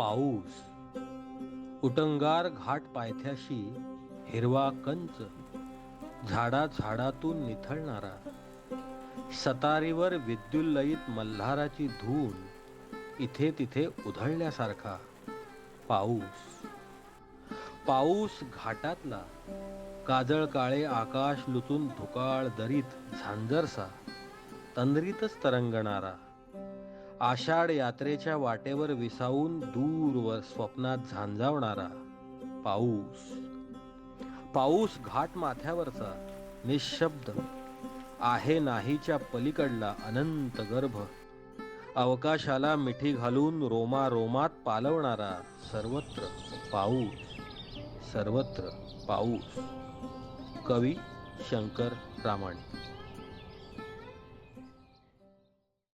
पाऊस. उटंगार घाट पायथ्याशी हिरवा कंच. झाडा झाडातून निथळणारा. सतारीवर विद्युल्लयित मल्हाराची धून इथे तिथे उधळल्यासारखा पाऊस. पाऊस घाटातला. काजळ काळे आकाश लुचून धुकाळ दरीत झांजरसा. तंद्रीतच तरंगणारा. आषाढ यात्रेच्या वाटेवर विसावून दूरवर स्वप्नात झांजावणारा पाऊस. पाऊस घाट माथ्यावरचा निशब्द आहे नाहीच्या पलीकडला अनंत गर्भ. अवकाशाला मिठी घालून रोमा रोमात पालवणारा सर्वत्र पाऊस सर्वत्र पाऊस. कवी शंकर प्रामाणिक